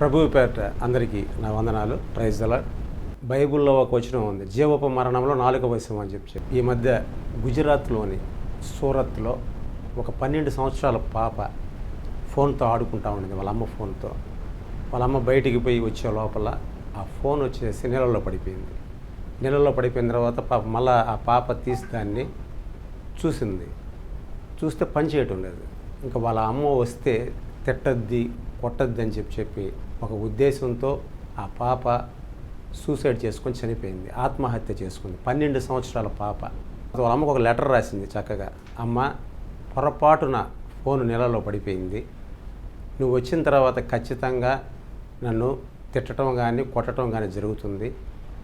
ప్రభువు పేట అందరికీ నా వందనాలు. ప్రైజ్ దల బైబిల్లో ఒక వచనం ఉంది. జీవప మరణంలో నాలుగవ వచనం అని చెప్పి ఈ మధ్య గుజరాత్లోని సూరత్లో ఒక పన్నెండు సంవత్సరాల పాప ఫోన్తో ఆడుకుంటా ఉండింది. వాళ్ళ అమ్మ ఫోన్తో. వాళ్ళ అమ్మ బయటికి పోయి వచ్చే లోపల ఆ ఫోన్ వచ్చేసి నీళ్ళలో పడిపోయింది. నీళ్ళలో పడిపోయిన తర్వాత పాప మళ్ళా ఆ పాప తీసి దాన్ని చూసింది. చూస్తే పని చేయటం లేదు. ఇంకా వాళ్ళ అమ్మ వస్తే తిట్టద్ది కొట్టద్ది అని చెప్పి చెప్పి ఒక ఉద్దేశంతో ఆ పాప సూసైడ్ చేసుకొని చనిపోయింది ఆత్మహత్య చేసుకుంది. పన్నెండు సంవత్సరాల పాప. వాళ్ళ అమ్మకు ఒక లెటర్ రాసింది చక్కగా. అమ్మ పొరపాటున ఫోన్ నెలలో పడిపోయింది. నువ్వు వచ్చిన తర్వాత ఖచ్చితంగా నన్ను తిట్టడం కానీ కొట్టడం కానీ జరుగుతుంది.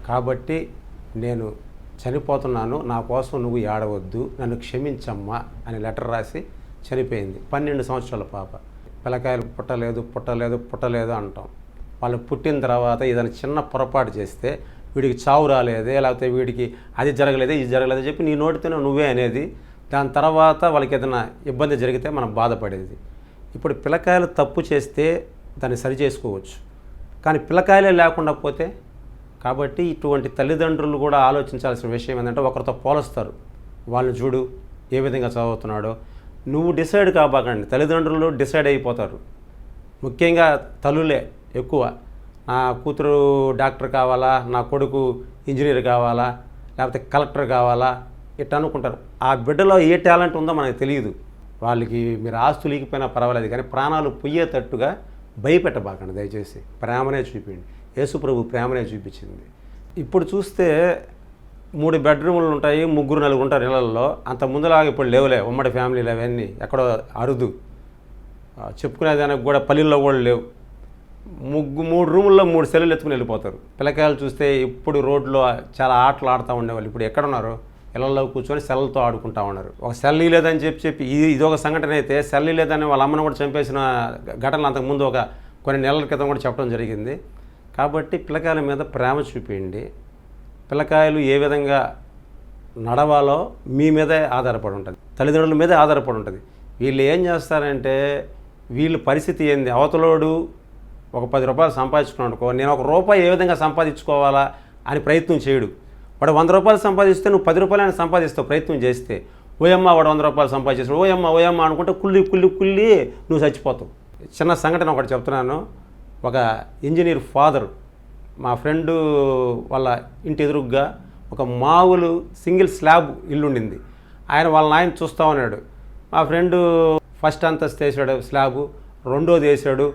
కాబట్టి నేను చనిపోతున్నాను. నా కోసం నువ్వు ఏడవద్దు. నన్ను క్షమించమ్మా అని లెటర్ రాసి చనిపోయింది. పన్నెండు సంవత్సరాల పాప. పిల్లకాయలు పుట్టలేదు పుట్టలేదు పుట్టలేదు అంటాం. వాళ్ళు పుట్టిన తర్వాత ఏదైనా చిన్న పొరపాటు చేస్తే వీడికి చావు రాలేదే లేకపోతే వీడికి అది జరగలేదే ఇది జరగలేదే చెప్పి నీ నోటితోనే నువ్వే అనేది దాని తర్వాత వాళ్ళకి ఏదైనా ఇబ్బంది జరిగితే మనం బాధపడేది. ఇప్పుడు పిల్లకాయలు తప్పు చేస్తే దాన్ని సరి చేసుకోవచ్చు. కానీ పిల్లకాయలే లేకుండా పోతే కాబట్టి ఇటువంటి తల్లిదండ్రులు కూడా ఆలోచించాల్సిన విషయం ఏంటంటే ఒకరితో పోలుస్తారు. వాళ్ళని చూడు ఏ విధంగా చదువుతున్నాడో నువ్వు డిసైడ్ కాబాకండి తల్లిదండ్రులు డిసైడ్ అయిపోతారు. ముఖ్యంగా తల్లులే ఎక్కువ. నా కూతురు డాక్టర్ కావాలా? నా కొడుకు ఇంజనీర్ కావాలా? లేకపోతే కలెక్టర్ కావాలా? ఇట్లా అనుకుంటారు. ఆ బిడ్డలో ఏ టాలెంట్ ఉందో మనకు తెలియదు. వాళ్ళకి మీరు ఆస్తులు ఇగిపోయినా పర్వాలేదు. కానీ ప్రాణాలు పొయ్యేటట్టుగా భయపెట్టబాకండి దయచేసి. ప్రేమనే చూపించండి. యేసుప్రభు ప్రేమనే చూపించింది. ఇప్పుడు చూస్తే మూడు బెడ్రూములు ఉంటాయి ముగ్గురు నలుగురు ఉంటారు ఇళ్ళలో. అంత ముందులాగా ఇప్పుడు లేవులే ఉమ్మడి ఫ్యామిలీలు అవన్నీ. ఎక్కడో అరుదు. చెప్పుకునేదానికి కూడా పల్లెల్లో కూడా లేవు. ముగ్గు మూడు రూముల్లో మూడు సెల్లులు ఎత్తుకుని వెళ్ళిపోతారు. పిల్లకాయలు చూస్తే ఇప్పుడు రోడ్లో చాలా ఆటలు ఆడుతూ ఉండేవాళ్ళు. ఇప్పుడు ఎక్కడ ఉన్నారు? ఇళ్ళలో కూర్చొని సెల్లతో ఆడుకుంటా ఉన్నారు. ఒక సెల్ లేదని చెప్పి చెప్పి ఇది ఇది ఒక సంఘటన అయితే సెల్ లేదని వాళ్ళ అమ్మను కూడా చంపేసిన ఘటనలు అంతకుముందు ఒక కొన్ని నెలల క్రితం కూడా చెప్పడం జరిగింది. కాబట్టి పిల్లకాయల మీద ప్రేమ చూపించండి. పిల్లకాయలు ఏ విధంగా నడవాలో మీ మీదే ఆధారపడి ఉంటుంది. తల్లిదండ్రుల మీదే ఆధారపడి ఉంటుంది. వీళ్ళు ఏం చేస్తారంటే వీళ్ళ పరిస్థితి ఏంది? అవతలోడు ఒక పది రూపాయలు సంపాదించుకున్నాడు అనుకో నేను ఒక రూపాయి ఏ విధంగా సంపాదించుకోవాలా అని ప్రయత్నం చేయడు. వాడు వంద రూపాయలు సంపాదిస్తే నువ్వు పది రూపాయలు సంపాదిస్తావు ప్రయత్నం చేస్తే. ఓయమ్మ వాడు వంద రూపాయలు సంపాదిస్తాడు ఓయమ్మ ఓయమ్మ అనుకుంటే కుళ్ళి కుళ్ళి కుళ్ళి నువ్వు చచ్చిపోతావు. చిన్న సంఘటన ఒకటి చెప్తున్నాను. ఒక ఇంజనీర్ ఫాదర్ మా ఫ్రెండు వాళ్ళ ఇంటి ఎదురుగ్గా ఒక మామూలు సింగిల్ స్లాబ్ ఇల్లుండింది. ఆయన వాళ్ళ నాయన చూస్తూ ఉన్నాడు. మా ఫ్రెండు ఫస్ట్ అంతస్తు వేసాడు స్లాబు రెండోది వేసాడు.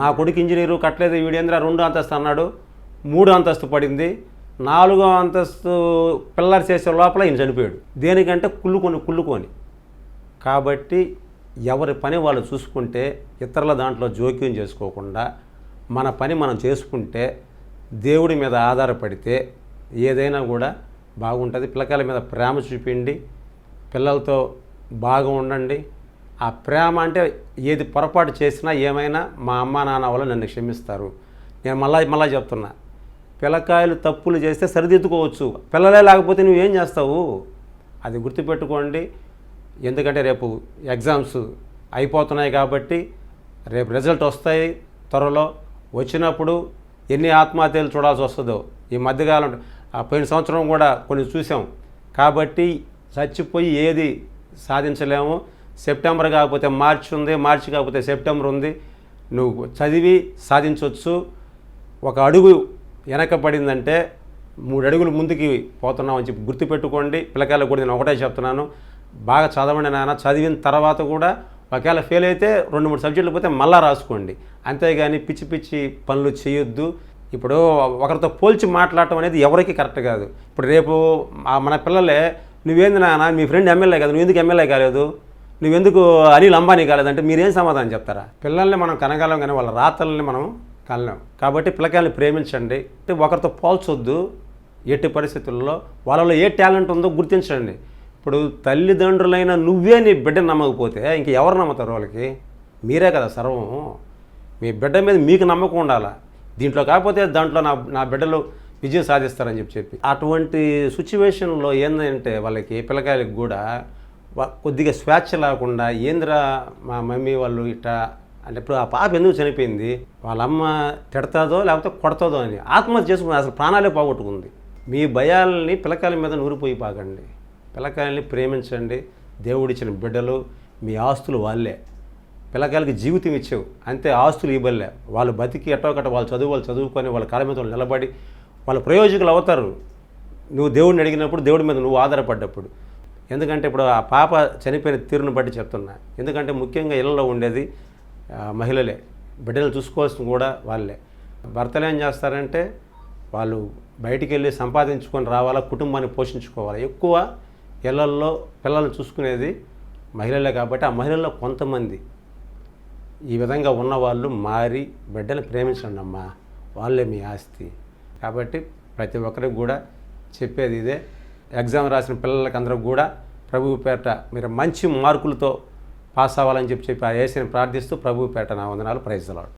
నా కొడుకు ఇంజనీరు కట్టలేదు వీడేంద్ర రెండో అంతస్తు అన్నాడు. మూడో అంతస్తు పడింది. నాలుగో అంతస్తు పిల్లర్ చేసే లోపల ఈయన చనిపోయాడు. దేనికంటే కుళ్ళుకొని కుళ్ళుకొని. కాబట్టి ఎవరి పని వాళ్ళు చూసుకుంటే ఇతరుల దాంట్లో జోక్యం చేసుకోకుండా మన పని మనం చేసుకుంటే దేవుడి మీద ఆధారపడితే ఏదైనా కూడా బాగుంటుంది. పిల్లకాయల మీద ప్రేమ చూపిండి పిల్లలతో బాగా ఉండండి. ఆ ప్రేమ అంటే ఏది పొరపాటు చేసినా ఏమైనా మా అమ్మ నాన్న వల్ల నన్ను క్షమిస్తారు. నేను మళ్ళా మళ్ళా చెప్తున్నా. పిల్లకాయలు తప్పులు చేస్తే సరిదిద్దుకోవచ్చు. పిల్లలే లేకపోతే నువ్వేం చేస్తావు? అది గుర్తుపెట్టుకోండి. ఎందుకంటే రేపు ఎగ్జామ్స్ అయిపోతున్నాయి కాబట్టి రేపు రిజల్ట్ వస్తాయి త్వరలో. వచ్చినప్పుడు ఎన్ని ఆత్మహత్యలు చూడాల్సి వస్తుందో. ఈ మధ్యకాలం ఆ పోయిన సంవత్సరం కూడా కొన్ని చూసాం. కాబట్టి చచ్చిపోయి ఏది సాధించలేము. సెప్టెంబర్ కాకపోతే మార్చి ఉంది మార్చి కాకపోతే సెప్టెంబర్ ఉంది. నువ్వు చదివి సాధించవచ్చు ఒక అడుగు వెనకబడిందంటే మూడు అడుగులు ముందుకి పోతున్నామని చెప్పి గుర్తుపెట్టుకోండి. పిల్లకాయలకు కూడా నేను ఒకటే చెప్తున్నాను. బాగా చదవండి నాన్న. చదివిన తర్వాత కూడా ఒకవేళ ఫెయిల్ అయితే రెండు మూడు సబ్జెక్టులు పోతే మళ్ళా రాసుకోండి. అంతేగాని పిచ్చి పిచ్చి పనులు చేయొద్దు. ఇప్పుడు ఒకరితో పోల్చి మాట్లాడటం అనేది ఎవరికి కరెక్ట్ కాదు. ఇప్పుడు రేపు మన పిల్లలే నువ్వేంది నాన్న మీ ఫ్రెండ్ ఎమ్మెల్యే కాదు నువ్వు ఎందుకు ఎమ్మెల్యే కాలేదు? నువ్వెందుకు అనిల్ అంబానీ కాలేదంటే మీరేం సమాధానం చెప్తారా? పిల్లల్ని మనం కనగలం కానీ వాళ్ళ రాతల్ని మనం కలలేం కాబట్టి పిల్లకాయల్ని ప్రేమించండి. ఒకరితో పోల్చొద్దు. ఎట్టి పరిస్థితుల్లో వాళ్ళలో ఏ టాలెంట్ ఉందో గుర్తించండి. ఇప్పుడు తల్లిదండ్రులైన నువ్వే నీ బిడ్డను నమ్మకపోతే ఇంక ఎవరు నమ్ముతారు వాళ్ళకి? మీరే కదా సర్వం. మీ బిడ్డ మీద మీకు నమ్మకం ఉండాలా? దీంట్లో కాకపోతే దాంట్లో నా నా బిడ్డలు విజయం సాధిస్తారని చెప్పి చెప్పి. అటువంటి సిచ్యువేషన్లో ఏంటంటే వాళ్ళకి పిల్లకాయలకు కూడా కొద్దిగా స్వేచ్ఛ లేకుండా ఏంద్రా మా మమ్మీ వాళ్ళు ఇట్లా అంటే ఇప్పుడు ఆ పాప ఎందుకు చనిపోయింది? వాళ్ళ అమ్మ తిడతాదో లేకపోతే కొడతాదో అని ఆత్మహత్య చేసుకుని అసలు ప్రాణాలే పోగొట్టుకుంది. మీ భయాలని పిల్లకాయల మీద నూరిపోయి పాకండి. పిల్లకాయల్ని ప్రేమించండి. దేవుడిచ్చిన బిడ్డలు మీ ఆస్తులు వాళ్ళే. పిల్లకాయలకి జీవితం ఇచ్చావు. అంతే ఆస్తులు ఇవ్వలే. వాళ్ళు బతికి ఎట్టో వాళ్ళు చదువు వాళ్ళు చదువుకొని వాళ్ళ కాళ్ళ మీద వాళ్ళు నిలబడి వాళ్ళ ప్రయోజకులు అవుతారు. నువ్వు దేవుడిని అడిగినప్పుడు దేవుడి మీద నువ్వు ఆధారపడ్డప్పుడు. ఎందుకంటే ఇప్పుడు ఆ పాప చనిపోయిన తీరును బట్టి చెప్తున్నా. ఎందుకంటే ముఖ్యంగా ఇళ్ళలో ఉండేది మహిళలే. బిడ్డలు చూసుకోవాల్సిన కూడా వాళ్ళే. భర్తలు ఏం చేస్తారంటే వాళ్ళు బయటికి వెళ్ళి సంపాదించుకొని రావాలా కుటుంబాన్ని పోషించుకోవాలి. ఎక్కువ ఇళ్ళల్లో పిల్లల్ని చూసుకునేది మహిళలే కాబట్టి ఆ మహిళల్లో కొంతమంది ఈ విధంగా ఉన్నవాళ్ళు మారి బిడ్డలు ప్రేమించండి అమ్మా వాళ్ళే మీ ఆస్తి. కాబట్టి ప్రతి ఒక్కరికి కూడా చెప్పేది ఇదే. ఎగ్జామ్ రాసిన పిల్లలకి అందరూ కూడా ప్రభువు పేట మీరు మంచి మార్కులతో పాస్ అవ్వాలని చెప్పి చెప్పి ఆ ఏసీని ప్రార్థిస్తూ ప్రభుపేట నా వందనాలు. ప్రైజ్లాడు